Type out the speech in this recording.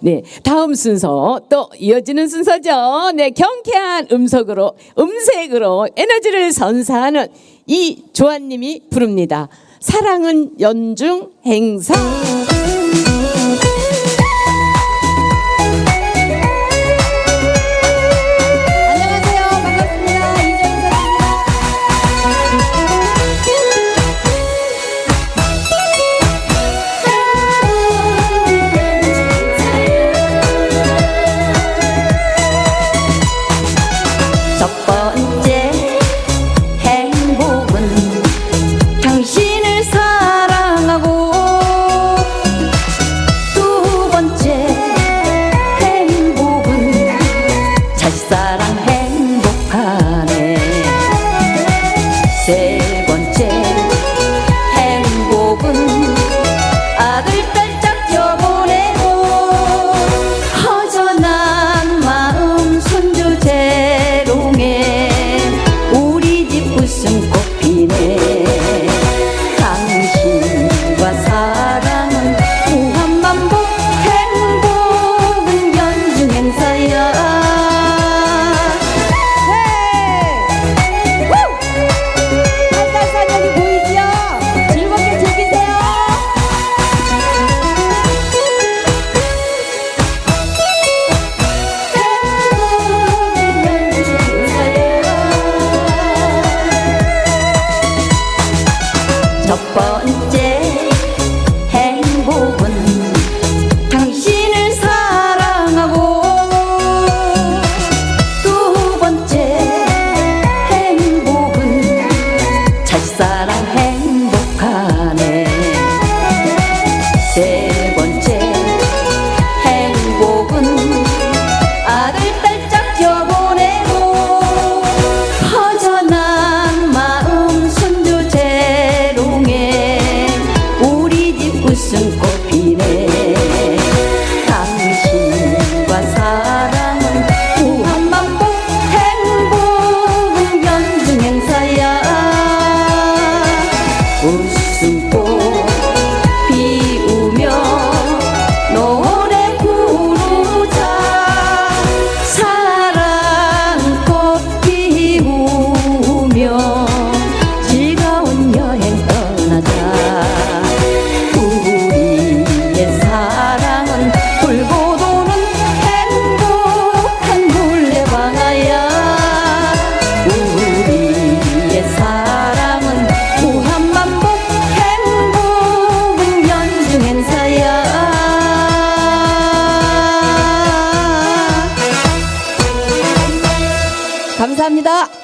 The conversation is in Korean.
네, 다음 순서 또 이어지는 순서죠. 네, 경쾌한 음색으로 음색으로 에너지를 선사하는 이 조아님이 부릅니다. 사랑은 연중 행사. A and 감사합니다.